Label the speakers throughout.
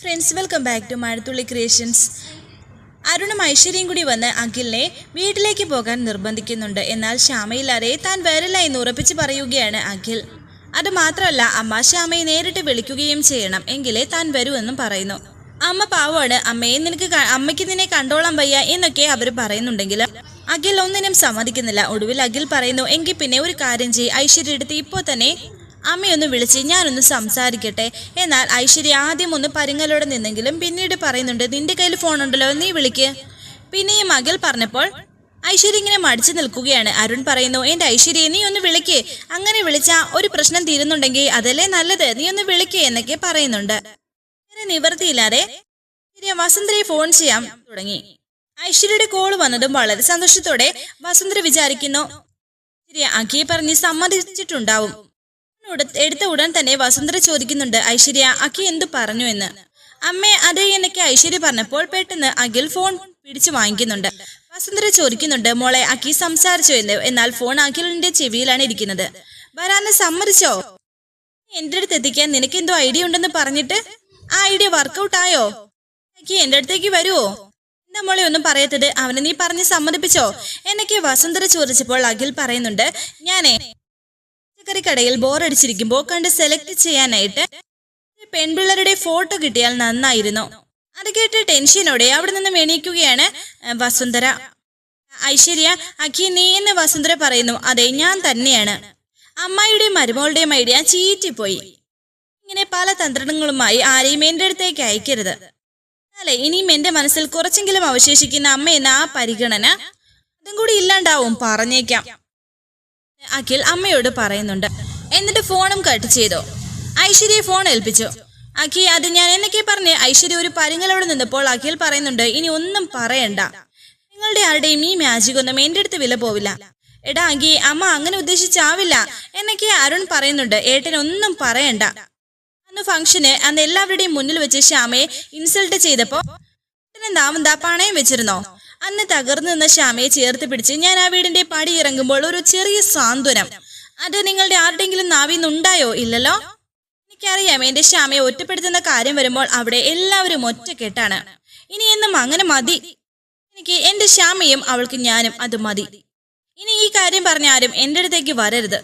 Speaker 1: Friends welcome back to Mazhathulli creations അരുണും ഐശ്വര്യയും കൂടി വന്ന് അഖിലിനെ വീട്ടിലേക്ക് പോകാൻ നിർബന്ധിക്കുന്നുണ്ട്. എന്നാൽ ശ്യാമയില്ലാതെ താൻ വരില്ല എന്ന് ഉറപ്പിച്ച് പറയുകയാണ് അഖിൽ. അത് മാത്രമല്ല അമ്മ ശ്യാമയെ നേരിട്ട് വിളിക്കുകയും ചെയ്യണം. എങ്കിലേ താൻ വരുമെന്നും പറയുന്നു. അമ്മ പാവമാണ്. അമ്മയെ നിനക്ക് അമ്മയ്ക്ക് നിന്നെ കണ്ടോളാൻ വയ്യ എന്നൊക്കെ അവർ പറയുന്നുണ്ടെങ്കിൽ അഖിൽ ഒന്നിനും സമ്മതിക്കുന്നില്ല. ഒടുവിൽ അഖിൽ പറയുന്നു എങ്കിൽ പിന്നെ ഒരു കാര്യം ചെയ്യ്. ഐശ്വര്യ എടുത്ത് ഇപ്പോൾ തന്നെ അമ്മയൊന്ന് വിളിച്ച് ഞാനൊന്ന് സംസാരിക്കട്ടെ. എന്നാൽ ഐശ്വര്യ ആദ്യം ഒന്ന് പരുങ്ങലോടെ നിന്നെങ്കിലും പിന്നീട് പറയുന്നുണ്ട് നിന്റെ കയ്യിൽ ഫോൺ ഉണ്ടല്ലോ നീ വിളിക്ക്. ഈ മകൾ പറഞ്ഞപ്പോൾ ഐശ്വര്യ ഇങ്ങനെ മടിച്ചു നിൽക്കുകയാണ്. അരുൺ പറയുന്നു എന്റെ ഐശ്വര്യ നീ ഒന്ന് വിളിക്കേ. അങ്ങനെ വിളിച്ചാൽ ഒരു പ്രശ്നം തീരുന്നുണ്ടെങ്കിൽ അതല്ലേ നല്ലത്? നീ ഒന്ന് വിളിക്കേ എന്നൊക്കെ പറയുന്നുണ്ട്. വേറെ നിവർത്തിയില്ലാതെ ഐശ്വര്യ വസന്തരെ ഫോൺ ചെയ്യാൻ തുടങ്ങി. ഐശ്വര്യയുടെ കോൾ വന്നതും വളരെ സന്തോഷത്തോടെ വസന്തര വിചാരിക്കുന്നു അഖിയെ പറഞ്ഞ് സമ്മതിച്ചിട്ടുണ്ടാവും. എടുത്ത ഉടൻ തന്നെ വസുന്ധര ചോദിക്കുന്നുണ്ട് ഐശ്വര്യ അഖി എന്തു പറഞ്ഞു എന്ന്? അമ്മേ അതേ എന്നൊക്കെ ഐശ്വര്യ പറഞ്ഞപ്പോൾ പെട്ടെന്ന് അഖിൽ ഫോൺ പിടിച്ചു വാങ്ങിക്കുന്നുണ്ട്. വസുന്ധര ചോദിക്കുന്നുണ്ട് മോളെ അഖി സംസാരിച്ചു എന്ന്? എന്നാൽ ഫോൺ അഖിലിന്റെ ചെവിയിലാണ് ഇരിക്കുന്നത്. വരാന്ന് സമ്മതിച്ചോ? എന്റെ അടുത്ത് എത്തിക്കാൻ നിനക്ക് എന്തോ ഐഡിയ ഉണ്ടെന്ന് പറഞ്ഞിട്ട്? ആ ഐഡിയ വർക്കൗട്ട് ആയോ അഖി എന്റെ അടുത്തേക്ക് വരുവോ? എന്താ മോളെ ഒന്നും പറയത്തത് അവനെ നീ പറഞ്ഞ് സമ്മതിപ്പിച്ചോ? എന്നൊക്കെ വസുന്ധര ചോദിച്ചപ്പോൾ അഖിൽ പറയുന്നുണ്ട് ഞാനേ പച്ചക്കറി കടയിൽ ബോറടിച്ചിരിക്കുമ്പോൾ കണ്ട് സെലക്ട് ചെയ്യാനായിട്ട് പെൺപിള്ളരുടെ ഫോട്ടോ കിട്ടിയാൽ നന്നായിരുന്നു. അത് കേട്ട് ടെൻഷനോടെ അവിടെ നിന്നും എണീക്കുകയാണ് വസുന്ധര. ഐശ്വര്യ അഖി നീ എന്ന് വസുന്ധര പറയുന്നു അതെ ഞാൻ തന്നെയാണ്. അമ്മായിയുടെയും മരുമകളുടെയും ഐഡിയ ചീറ്റിപ്പോയി. ഇങ്ങനെ പല തന്ത്രങ്ങളുമായി ആരെയും എന്റെ അടുത്തേക്ക് അയക്കരുത്. അല്ലെ ഇനിയും എന്റെ മനസ്സിൽ കുറച്ചെങ്കിലും അവശേഷിക്കുന്ന അമ്മ എന്ന ആ പരിഗണന അതും കൂടി ഇല്ലാണ്ടാവും പറഞ്ഞേക്കാം. അഖിൽ അമ്മയോട് പറയുന്നുണ്ട്. എന്നിട്ട് ഫോണും കട്ട് ചെയ്തു. ഐശ്വര്യ ഫോൺ ഏൽപ്പിച്ചു. അഖി അത് ഞാൻ എന്നൊക്കെ പറഞ്ഞ് ഐശ്വര്യ ഒരു പരിങ്ങലോട് നിന്നപ്പോൾ അഖിൽ പറയുന്നുണ്ട് ഇനി ഒന്നും പറയണ്ട. നിങ്ങളുടെ ആരുടെയും ഈ മാജിക് ഒന്നും എന്റെ അടുത്ത് വില പോവില്ല. എടാ അഖി അമ്മ അങ്ങനെ ഉദ്ദേശിച്ചാവില്ല എന്നൊക്കെ അരുൺ പറയുന്നുണ്ട്. ഏട്ടനൊന്നും പറയണ്ട. അന്ന് ഫംഗ്ഷന് അന്ന് എല്ലാവരുടെയും മുന്നിൽ വെച്ച് ശ്യാമയെ ഇൻസൾട്ട് ചെയ്തപ്പോ നാമെന്താ പണയം വെച്ചിരുന്നോ? അന്ന് തകർന്നു നിന്ന ശ്യാമയെ ചേർത്ത് പിടിച്ച് ഞാൻ ആ വീടിന്റെ പടി ഇറങ്ങുമ്പോൾ ഒരു ചെറിയ സാന്ത്വനം. അത് നിങ്ങളുടെ ആരുടെങ്കിലും നാവിൽ നിന്നുണ്ടായോ ഇല്ലല്ലോ? എനിക്കറിയാം എന്റെ ശ്യാമയെ ഒറ്റപ്പെടുത്തുന്ന കാര്യം വരുമ്പോൾ അവിടെ എല്ലാവരും ഒറ്റക്കെട്ടാണ്. ഇനി എന്നും അങ്ങനെ മതി. എനിക്ക് എന്റെ ശ്യാമയും അവൾക്ക് ഞാനും അത് മതി. ഇനി ഈ കാര്യം പറഞ്ഞ ആരും എന്റെ അടുത്തേക്ക് വരരുത്.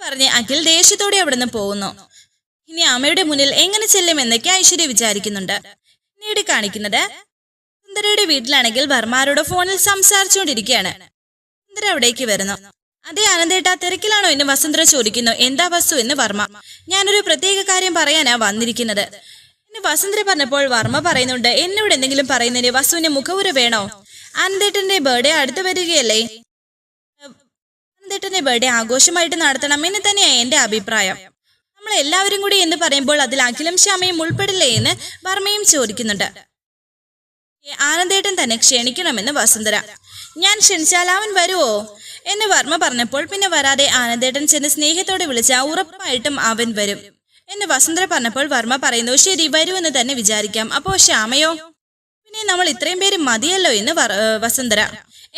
Speaker 1: പറഞ്ഞ് അഖിൽ ദേഷ്യത്തോടെ അവിടെ നിന്ന് പോകുന്നു. ഇനി അമ്മയുടെ മുന്നിൽ എങ്ങനെ ചെല്ലും എന്നൊക്കെ ഐശ്വര്യ വിചാരിക്കുന്നുണ്ട്. പിന്നീട് കാണിക്കുന്നത് സുന്ദരയുടെ വീട്ടിലാണെങ്കിൽ വർമാരോട് ഫോണിൽ സംസാരിച്ചുകൊണ്ടിരിക്കുകയാണ്. സുന്ദര അവിടേക്ക് വരുന്നു. അതേ ആനന്ദേട്ട തിരക്കിലാണോ എന്ന് വസുന്ധര ചോദിക്കുന്നു. എന്താ വസ്തു എന്ന് വർമ്മ. ഞാനൊരു പ്രത്യേക കാര്യം പറയാനാ വന്നിരിക്കുന്നത്. എന്ന് വസുന്ധര പറഞ്ഞപ്പോൾ വർമ്മ പറയുന്നുണ്ട്. എന്നോട് എന്തെങ്കിലും പറയുന്നതിന് വസുവിന് മുഖവുര വേണോ? ആനന്ദേട്ടന്റെ ബർത്ത്ഡേ അടുത്ത് വരികയല്ലേ? ആനന്ദേട്ടന്റെ ബർത്ത്ഡേ ആഘോഷമായിട്ട് നടത്തണം എന്ന് തന്നെയാണ് എന്റെ അഭിപ്രായം. നമ്മൾ എല്ലാവരും കൂടി എന്ന് പറയുമ്പോൾ അതിൽ അഖിലും ശ്യാമയും ഉൾപ്പെടില്ലേ എന്ന് വർമ്മയും ചോദിക്കുന്നുണ്ട്. ആനന്ദേട്ടൻ തന്നെ ക്ഷണിക്കണമെന്ന് വസുന്ധര. ഞാൻ ക്ഷണിച്ചാൽ അവൻ വരുമോ എന്ന് വർമ്മ പറഞ്ഞപ്പോൾ പിന്നെ വരാതെ ആനന്ദേട്ടൻ ചെന്ന് സ്നേഹത്തോടെ വിളിച്ച ഉറപ്പായിട്ടും അവൻ വരും. എന്ന് വസുന്ധര പറഞ്ഞപ്പോൾ വർമ്മ പറയുന്നു ശരി വരുമെന്ന് തന്നെ വിചാരിക്കാം. അപ്പോ ശ്യാമയോ? പിന്നെ നമ്മൾ ഇത്രയും പേര് മതിയല്ലോ എന്ന് വസുന്ധര.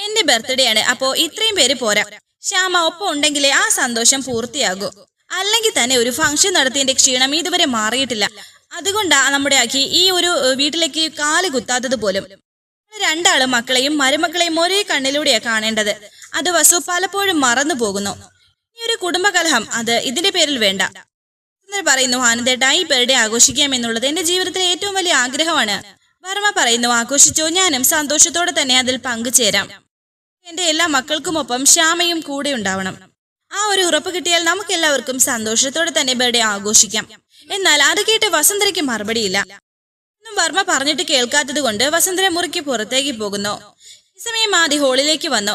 Speaker 1: എന്റെ ബർത്ത്ഡേ ആണ് അപ്പോ ഇത്രയും പേര് പോരാ. ശ്യാമ ഒപ്പം ഉണ്ടെങ്കിലേ ആ സന്തോഷം പൂർത്തിയാകൂ. അല്ലെങ്കിൽ തന്നെ ഒരു ഫംഗ്ഷൻ നടത്തിയതിന്റെ ക്ഷീണം ഇതുവരെ മാറിയിട്ടില്ല. അതുകൊണ്ടാ നമ്മുടെ അഖി ഈ ഒരു വീട്ടിലേക്ക് കാൽ കുത്താത്തത് പോലും. രണ്ടാളും മക്കളെയും മരുമക്കളെയും ഒരേ കണ്ണിലൂടെയാ കാണേണ്ടത്. അത് വസു പലപ്പോഴും മറന്നു പോകുന്നു. ഈ ഒരു കുടുംബകലഹം അത് ഇതിന്റെ പേരിൽ വേണ്ട. പറയുന്നു ആനന്ദേട്ട ഈ ബർത്ത്ഡേ ആഘോഷിക്കാം എന്നുള്ളത് എന്റെ ജീവിതത്തിലെ ഏറ്റവും വലിയ ആഗ്രഹമാണ്. വർമ്മ പറയുന്നു ആഘോഷിച്ചോ ഞാനും സന്തോഷത്തോടെ തന്നെ അതിൽ പങ്കുചേരാം. എന്റെ എല്ലാ മക്കൾക്കുമൊപ്പം ശ്യാമയും കൂടെ ഉണ്ടാവണം. ആ ഒരു ഉറപ്പ് കിട്ടിയാൽ നമുക്ക് എല്ലാവർക്കും സന്തോഷത്തോടെ തന്നെ ബർത്ത്ഡേ ആഘോഷിക്കാം. എന്നാൽ അത് കേട്ട് വസന്തരയ്ക്ക് മറുപടിയില്ല. ഒന്നും വർമ്മ പറഞ്ഞിട്ട് കേൾക്കാത്തത് കൊണ്ട് വസന്തര മുറിക്ക് പുറത്തേക്ക് പോകുന്നു. ഈ സമയം ആദി ഹോളിലേക്ക് വന്നു.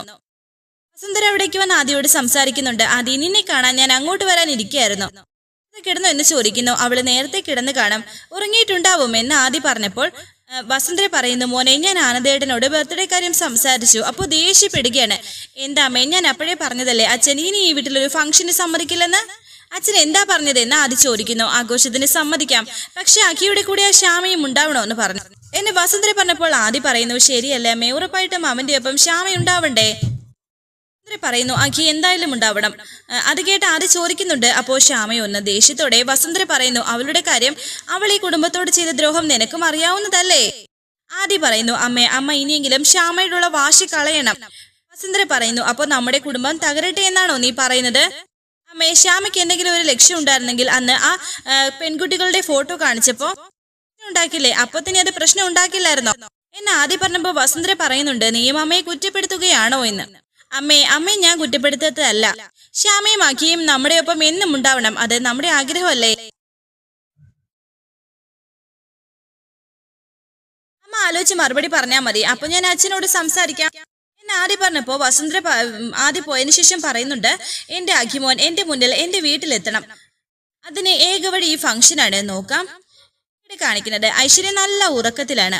Speaker 1: വസന്തര അവിടേക്ക് വന്ന് ആദിയോട് സംസാരിക്കുന്നുണ്ട്. ആദി നിന്നെ കാണാൻ ഞാൻ അങ്ങോട്ട് വരാൻ ഇരിക്കുകയായിരുന്നു. കിടന്നു എന്ന് ചോദിക്കുന്നു. അവൾ നേരത്തെ കിടന്ന് കാണും. ഉറങ്ങിയിട്ടുണ്ടാവും എന്ന് ആദി പറഞ്ഞപ്പോൾ ആ, വസുന്ധര പറയുന്നു മോനെ ഞാൻ ആനന്ദേട്ടനോട് ബർത്ത്ഡേ കാര്യം സംസാരിച്ചു. അപ്പോൾ ദേഷ്യപ്പെടുകയാണ്. എന്താ അമ്മേ ഞാൻ അപ്പോഴേ പറഞ്ഞതല്ലേ? അച്ഛൻ ഇനി ഈ വീട്ടിലൊരു ഫംഗ്ഷന് സമ്മതിക്കില്ലെന്ന്? അച്ഛൻ എന്താ പറഞ്ഞതെന്ന് ആദ്യ ചോദിക്കുന്നു. ആഘോഷത്തിന് സമ്മതിക്കാം. പക്ഷെ അഖിയുടെ കൂടെ ആ ശ്യാമയും ഉണ്ടാവണോ എന്ന് പറഞ്ഞു. എന്നെ വസുന്ധര പറഞ്ഞപ്പോൾ ആദ്യ പറയുന്നു ശരിയല്ലേ അമ്മേ ഉറപ്പായിട്ടും അവന്റെ ഒപ്പം ശ്യാമ ഉണ്ടാവണ്ടേ പറയുന്നു അഖി എന്തായാലും ഉണ്ടാവണം. അത് കേട്ട് ആര് ചോദിക്കുന്നുണ്ട്? അപ്പോൾ ശ്യാമയൊന്ന് ദേഷ്യത്തോടെ വസുന്ധര പറയുന്നു അവളുടെ കാര്യം അവൾ ഈ കുടുംബത്തോട് ചെയ്ത ദ്രോഹം നിനക്കും അറിയാവുന്നതല്ലേ? ആദി പറയുന്നു അമ്മേ അമ്മ ഇനിയെങ്കിലും ശ്യാമയോടുള്ള വാശി കളയണം. വസുന്ധര പറയുന്നു അപ്പോൾ നമ്മുടെ കുടുംബം തകരട്ടെ എന്നാണോ നീ പറയുന്നത്? അമ്മേ ശ്യാമയ്ക്ക് എന്തെങ്കിലും ഒരു ലക്ഷ്യം ഉണ്ടായിരുന്നെങ്കിൽ അന്ന് ആ പെൺകുട്ടികളുടെ ഫോട്ടോ കാണിച്ചപ്പോ ഉണ്ടാക്കില്ലേ? അപ്പൊ തന്നെ അത് പ്രശ്നം ഉണ്ടാക്കില്ലായിരുന്നോ? എന്ന് ആദ്യം പറഞ്ഞപ്പോ വസുന്ധര പറയുന്നുണ്ട് നീയും അമ്മയെ കുറ്റപ്പെടുത്തുകയാണോ എന്ന്? അമ്മേ അമ്മേ ഞാൻ കുറ്റപ്പെടുത്തതല്ല ശ്യാമയും അഖിയും നമ്മുടെ ഒപ്പം എന്നും ഉണ്ടാവണം. അത് നമ്മുടെ ആഗ്രഹമല്ലേ? അമ്മ ആലോചിച്ച് മറുപടി പറഞ്ഞാൽ മതി. അപ്പൊ ഞാൻ അച്ഛനോട് സംസാരിക്കാം. എന്ന് ആദ്യം പറഞ്ഞപ്പോ വസുന്ധര ആദ്യം പോയതിനു ശേഷം പറയുന്നുണ്ട് എന്റെ അഖിമോൻ എന്റെ മുന്നിൽ എന്റെ വീട്ടിലെത്തണം. അതിന് ഏക വഴി ഈ ഫംഗ്ഷനാണ്. നോക്കാം. ഇവിടെ കാണിക്കുന്നത് ഐശ്വര്യ നല്ല ഉറക്കത്തിലാണ്.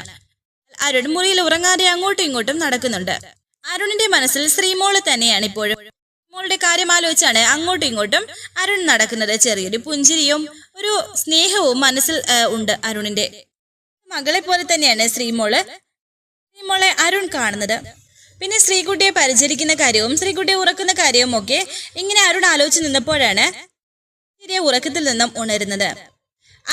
Speaker 1: അരുൺ മുറിയിൽ ഉറങ്ങാതെ അങ്ങോട്ടും ഇങ്ങോട്ടും നടക്കുന്നുണ്ട്. അരുണിന്റെ മനസ്സിൽ ശ്രീമോൾ തന്നെയാണ് ഇപ്പോഴും. മോളുടെ കാര്യം ആലോചിച്ചാണ് അങ്ങോട്ടും ഇങ്ങോട്ടും അരുൺ നടക്കുന്നത്. ചെറിയൊരു പുഞ്ചിരിയും ഒരു സ്നേഹവും മനസ്സിൽ ഉണ്ട് അരുണിന്റെ. മകളെ പോലെ തന്നെയാണ് ശ്രീമോൾ. ശ്രീമോളെ അരുൺ കാണുന്നത്. പിന്നെ ശ്രീകുട്ടിയെ പരിചരിക്കുന്ന കാര്യവും ശ്രീകുട്ടിയെ ഉറക്കുന്ന കാര്യവും ഒക്കെ ഇങ്ങനെ അരുൺ ആലോചിച്ച് നിന്നപ്പോഴാണ് ചെറിയ ഉറക്കത്തിൽ നിന്നും ഉണരുന്നത്.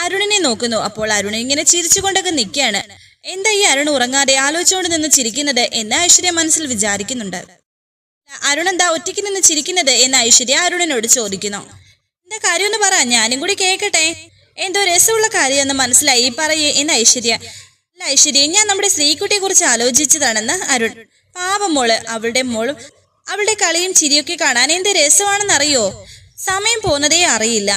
Speaker 1: അരുണിനെ നോക്കുന്നു. അപ്പോൾ അരുൺ ഇങ്ങനെ ചിരിച്ചുകൊണ്ടൊക്കെ നിൽക്കുകയാണ്. എന്താ ഈ അരുൺ ഉറങ്ങാതെ ആലോചിച്ചുകൊണ്ട് നിന്ന് ചിരിക്കുന്നത് എന്ന് ഐശ്വര്യ മനസ്സിൽ വിചാരിക്കുന്നുണ്ട്. അരുൺ എന്താ ഒറ്റയ്ക്ക് നിന്ന് ചിരിക്കുന്നത് എന്ന് ഐശ്വര്യ അരുണിനോട് ചോദിക്കുന്നു. എന്താ കാര്യം എന്ന് പറ ഞാനും കൂടി കേൾക്കട്ടെ. എന്തോ രസമുള്ള കാര്യമെന്ന് മനസ്സിലായി പറയേ എന്ന് ഐശ്വര്യ. അല്ല ഐശ്വര്യ ഞാൻ നമ്മുടെ ശ്രീകുട്ടിയെ കുറിച്ച് ആലോചിച്ചതാണെന്ന് അരുൺ. പാവം മോൾ അവളുടെ മോളും അവളുടെ കളിയും ചിരിയൊക്കെ കാണാൻ എന്ത് രസമാണെന്നറിയോ? സമയം പോകുന്നതേ അറിയില്ല.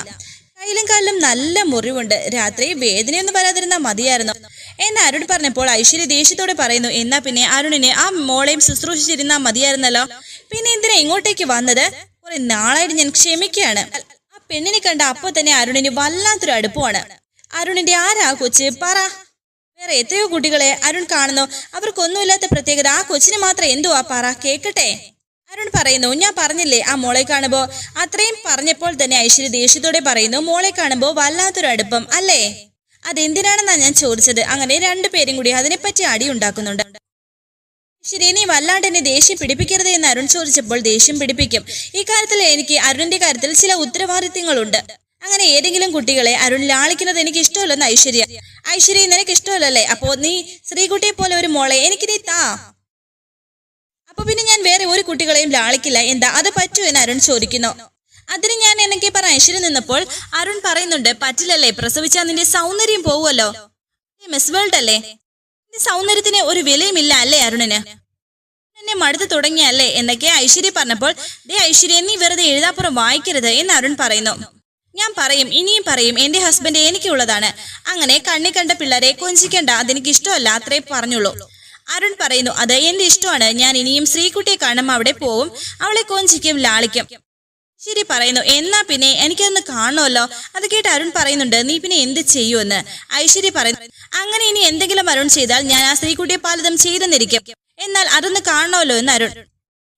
Speaker 1: കയ്യിലും കാലിലും നല്ല മുറിവുണ്ട്. രാത്രി വേദനയൊന്നും വരാതിരുന്നാൽ മതിയായിരുന്നു. എന്ന് അരുൺ പറഞ്ഞപ്പോൾ ഐശ്വര്യ ദേഷ്യത്തോടെ പറയുന്നു എന്നാ പിന്നെ അരുണിന് ആ മോളെയും ശുശ്രൂഷിച്ചിരുന്നാ മതിയായിരുന്നല്ലോ. പിന്നെ എന്തിനാ ഇങ്ങോട്ടേക്ക് വന്നത്? കുറെ നാളായിട്ട് ഞാൻ ക്ഷമിക്കുകയാണ്. ആ പെണ്ണിനെ കണ്ട അപ്പോൾ തന്നെ അരുണിന് വല്ലാത്തൊരു അടുപ്പമാണ്. അരുണിന്റെ ആരാ കൊച്ച്? പറ. വേറെ എത്രയോ കുട്ടികളെ അരുൺ കാണുന്നു. അവർക്കൊന്നുമില്ലാത്ത പ്രത്യേകത. ആ കൊച്ചിന് മാത്രം എന്തുവാ? പറ. കേക്കട്ടെ. അരുൺ പറയുന്നു ഞാൻ പറഞ്ഞില്ലേ ആ മോളെ കാണുമ്പോ? അത്രയും പറഞ്ഞപ്പോൾ തന്നെ ഐശ്വര്യ ദേഷ്യത്തോടെ പറയുന്നു മോളെ കാണുമ്പോ വല്ലാത്തൊരു അടുപ്പം അല്ലേ? അതെന്തിനാണെന്നാ ഞാൻ ചോദിച്ചത്? അങ്ങനെ രണ്ടുപേരും കൂടി അതിനെപ്പറ്റി അടി ഉണ്ടാക്കുന്നുണ്ട്. ശരി നീ വല്ലാണ്ട് എന്നെ ദേഷ്യം പിടിപ്പിക്കരുത് എന്ന് അരുൺ ചോദിച്ചപ്പോൾ ദേഷ്യം പിടിപ്പിക്കും. ഈ കാര്യത്തിൽ എനിക്ക് അരുണിന്റെ കാര്യത്തിൽ ചില ഉത്തരവാദിത്തങ്ങളുണ്ട് അങ്ങനെ ഏതെങ്കിലും കുട്ടികളെ അരുൺ ലാളിക്കുന്നത് എനിക്ക് ഇഷ്ടമല്ലെന്ന് ഐശ്വര്യ. ഐശ്വര്യ നിനക്ക് ഇഷ്ടമല്ലല്ലേ? അപ്പോ നീ ശ്രീകുട്ടിയെ പോലെ ഒരു മോളെ എനിക്ക് നീ താ. അപ്പൊ പിന്നെ ഞാൻ വേറെ കുട്ടികളെയും ലാളിക്കില്ല. എന്താ അത് പറ്റൂ എന്ന് അരുൺ ചോദിക്കുന്നു. അതിന് ഞാൻ എനിക്ക് പറ ഐശ്വര്യ നിന്നപ്പോൾ അരുൺ പറയുന്നുണ്ട് പറ്റില്ലല്ലേ പ്രസവിച്ചാൽ നിന്റെ സൗന്ദര്യം പോവുമല്ലോ. മിസ് വേൾഡ് അല്ലേ? നിന്റെ സൗന്ദര്യത്തിന് ഒരു വിലയുമില്ല അല്ലേ അരുണിന്? എന്നെ മടുത്തു തുടങ്ങിയല്ലേ എന്നൊക്കെ ഐശ്വര്യ പറഞ്ഞപ്പോൾ ദേ ഐശ്വര്യ നീ വെറുതെ എഴുതാപ്പുറം വായിക്കരുത് എന്ന് അരുൺ പറയുന്നു. ഞാൻ പറയും ഇനിയും പറയും എന്റെ ഹസ്ബൻഡ് എനിക്കുള്ളതാണ്. അങ്ങനെ കണ്ണി കണ്ട പിള്ളേരെ കൊഞ്ചിക്കണ്ട അതെനിക്ക് ഇഷ്ടമല്ല അത്രേ പറഞ്ഞുള്ളൂ. അരുൺ പറയുന്നു അത് എന്റെ ഇഷ്ടമാണ്. ഞാൻ ഇനിയും ശ്രീകുട്ടിയെ കാണും അവിടെ പോവും. അവളെ കൊഞ്ചിക്കും ലാളിക്കും. ശരി പറയുന്നു എന്നാ പിന്നെ എനിക്കതൊന്ന് കാണുമല്ലോ അത് കേട്ട് അരുൺ പറയുന്നുണ്ട് നീ പിന്നെ എന്ത് ചെയ്യുമെന്ന്? ഐശ്വര്യ പറയുന്നു അങ്ങനെ ഇനി എന്തെങ്കിലും അരുൺ ചെയ്താൽ ഞാൻ ആ ശ്രീകുട്ടിയെ പലതും ചെയ്തെന്നിരിക്കും. എന്നാൽ അതൊന്ന് കാണണമല്ലോ എന്ന് അരുൺ.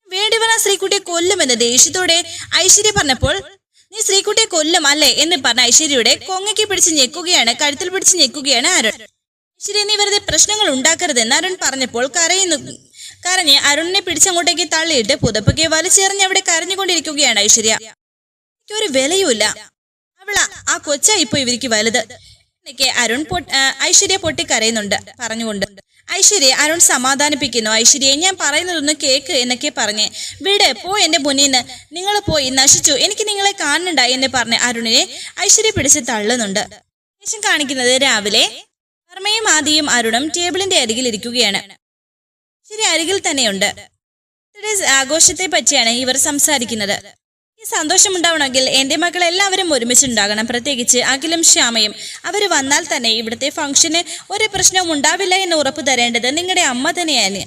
Speaker 1: വേണ്ടി വന്ന ശ്രീകുട്ടിയെ കൊല്ലുമെന്ന് ദേഷ്യത്തോടെ ഐശ്വര്യ പറഞ്ഞപ്പോൾ നീ ശ്രീകുട്ടിയെ കൊല്ലും അല്ലേ? എന്ന് പറഞ്ഞ ഐശ്വര്യയുടെ കൊങ്ങയ്ക്ക് പിടിച്ച് ഞെക്കുകയാണ് കഴുത്തിൽ പിടിച്ച് ഞെക്കുകയാണ് അരുൺ. ഐശ്വര്യ നീ വെറുതെ പ്രശ്നങ്ങൾ ഉണ്ടാക്കരുതെന്ന് അരുൺ പറഞ്ഞപ്പോൾ കരയുന്നു. കരഞ്ഞ് അരുണിനെ പിടിച്ചങ്ങോട്ടേക്ക് തള്ളിയിട്ട് പുതപ്പൊക്കെ വലിച്ചെറിഞ്ഞ് അവിടെ കരഞ്ഞുകൊണ്ടിരിക്കുകയാണ് ഐശ്വര്യ. ഒരു വിലയുമില്ല. അവളാ ആ കൊച്ച ഇപ്പൊ ഇവർക്ക് വലുത്. എന്നൊക്കെ അരുൺ ഐശ്വര്യ പൊട്ടി കരയുന്നുണ്ട് പറഞ്ഞുകൊണ്ട്. ഐശ്വര്യ അരുൺ സമാധാനിപ്പിക്കുന്നു. ഐശ്വര്യയെ ഞാൻ പറയുന്നതൊന്ന് കേക്ക് എന്നൊക്കെ പറഞ്ഞ് വീട് പോ എന്റെ മുന്നിൽ നിങ്ങൾ പോയി നശിച്ചു. എനിക്ക് നിങ്ങളെ കാണുന്നുണ്ടായി എന്ന് പറഞ്ഞ് അരുണിനെ ഐശ്വര്യ പിടിച്ച് തള്ളുന്നുണ്ട്. കാണിക്കുന്നത് രാവിലെ വർമ്മയും ആദിയും അരുണും ടേബിളിന്റെ അരികിൽ ഇരിക്കുകയാണ്. ശരി അരികിൽ തന്നെയുണ്ട്. ആഘോഷത്തെ പറ്റിയാണ് ഇവർ സംസാരിക്കുന്നത്. ഈ സന്തോഷമുണ്ടാവണമെങ്കിൽ എന്റെ മക്കൾ എല്ലാവരും ഒരുമിച്ചുണ്ടാകണം. പ്രത്യേകിച്ച് അഖിലും ശ്യാമയും. അവർ വന്നാൽ തന്നെ ഇവിടുത്തെ ഫംഗ്ഷന് ഒരു പ്രശ്നവും ഉണ്ടാവില്ല എന്ന് ഉറപ്പ് തരേണ്ടത് നിങ്ങളുടെ അമ്മ തന്നെയാണ്.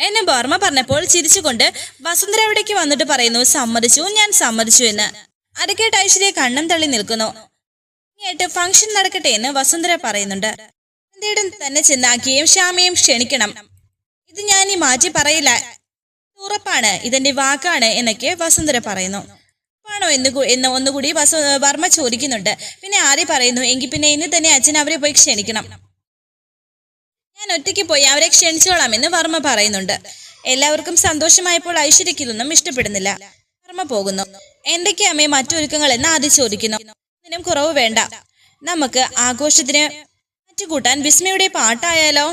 Speaker 1: എന്നെ ബർമ്മ പറഞ്ഞപ്പോൾ ചിരിച്ചുകൊണ്ട് വസുന്ധര അവിടേക്ക് വന്നിട്ട് പറയുന്നു സമ്മതിച്ചു ഞാൻ സമ്മതിച്ചു എന്ന്. അരക്കേട്ട് ഐശ്വര്യ കണ്ണം തള്ളി നിൽക്കുന്നു. ഇനിയായിട്ട് ഫംഗ്ഷൻ നടക്കട്ടെ എന്ന് വസുന്ധര പറയുന്നുണ്ട്. വസുന്ധരയുടെ തന്നെ ചെന്നാക്കിയും ശ്യാമയും ക്ഷണിക്കണം. ഇത് ഞാൻ ഈ മാറ്റി പറയില്ല. ഉറപ്പാണ്. ഇതെന്റെ വാക്കാണ് എന്നൊക്കെ വസുന്ധര പറയുന്നു. ആണോ എന്ന് എന്ന് ഒന്നുകൂടി വസു വർമ്മ ചോദിക്കുന്നുണ്ട്. പിന്നെ ആരെ പറയുന്നു എങ്കിൽ പിന്നെ ഇന്ന് തന്നെ അച്ഛൻ അവരെ പോയി ക്ഷണിക്കണം. ഞാൻ ഒറ്റയ്ക്ക് പോയി അവരെ ക്ഷണിച്ചോളാം എന്ന് വർമ്മ പറയുന്നുണ്ട്. എല്ലാവർക്കും സന്തോഷമായപ്പോൾ ഐശ്വര്യയ്ക്ക് ഇതൊന്നും ഇഷ്ടപ്പെടുന്നില്ല. വർമ്മ പോകുന്നു. എന്തൊക്കെയാ അമ്മയെ മറ്റൊരുക്കങ്ങൾ? എന്ന് ആദ്യം ചോദിക്കുന്നു. ഇതിനും കുറവ് വേണ്ട. നമുക്ക് ആഘോഷത്തിന് മാറ്റുകൂട്ടാൻ വിസ്മയുടെ പാട്ടായാലോ?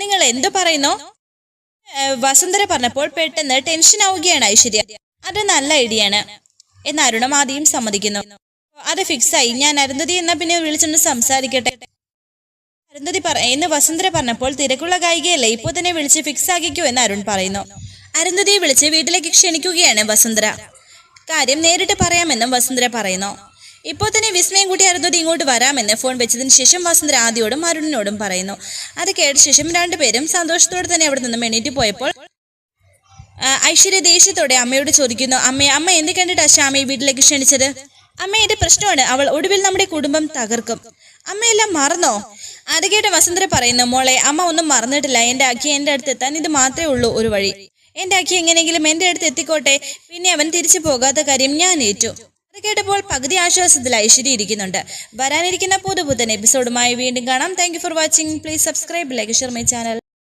Speaker 1: നിങ്ങൾ എന്തു പറയുന്നു? വസുന്ധര പറഞ്ഞപ്പോൾ പെട്ടെന്ന് ടെൻഷൻ ആവുകയാണ് ഐശ്വര്യ. അത് നല്ല ഐഡിയാണ് എന്ന് അരുണം ആദ്യം സമ്മതിക്കുന്നു. അത് ഫിക്സായി ഞാൻ അരുന്ധതി എന്നാ പിന്നെ വിളിച്ചൊന്ന് സംസാരിക്കട്ടെ. അരുന്ധതി പറ എന്ന് വസുന്ധര പറഞ്ഞപ്പോൾ തിരക്കുള്ള ഗായികയല്ലേ ഇപ്പോൾ തന്നെ വിളിച്ച് ഫിക്സ് ആക്കിക്കോ എന്ന് അരുൺ പറയുന്നു. അരുന്ധതിയെ വിളിച്ച് വീട്ടിലേക്ക് ക്ഷണിക്കുകയാണ് വസുന്ധര. കാര്യം നേരിട്ട് പറയാമെന്നും വസുന്ധര പറയുന്നു. ഇപ്പോൾ തന്നെ വിസ്മയം കൂട്ടി അരുന്നോട് ഇങ്ങോട്ട് വരാമെന്ന് ഫോൺ വെച്ചതിന് ശേഷം വസുന്ധര ആദ്യോടും അരുണിനോടും പറയുന്നു. അത് കേട്ട ശേഷം രണ്ടുപേരും സന്തോഷത്തോടെ തന്നെ അവിടെ നിന്നും എണീറ്റ് പോയപ്പോൾ ഐശ്വര്യ ദേഷ്യത്തോടെ അമ്മയോട് ചോദിക്കുന്നു അമ്മ അമ്മ എന്ത് കണ്ടിട്ടാ ശ്യാമയെ വീട്ടിലേക്ക് ക്ഷണിച്ചത്? അമ്മയുടെ പ്രശ്നമാണ്. അവൾ ഒടുവിൽ നമ്മുടെ കുടുംബം തകർക്കും. അമ്മയെല്ലാം മറന്നോ? അത് കേട്ട വസുന്ധര പറയുന്നു മോളെ അമ്മ ഒന്നും മറന്നിട്ടില്ല. എന്റെ അഖി എന്റെ അടുത്ത് എത്താൻ ഇത് മാത്രമേ ഉള്ളൂ ഒരു വഴി. എന്റെ അഖി എങ്ങനെയെങ്കിലും എന്റെ അടുത്ത് എത്തിക്കോട്ടെ. പിന്നെ അവൻ തിരിച്ചു പോകാത്ത കാര്യം ഞാൻ ഏറ്റു. അത് കേട്ടപ്പോൾ പകുതി ആശ്വാസത്തിൽ ഐശ്വര്യ ഇരിക്കുന്നുണ്ട് വരാനിരിക്കുന്ന പുതുപുത്തൻ എപ്പിസോഡുമായി വീണ്ടും കാണാം. Thank for watching please subscribe like share my channel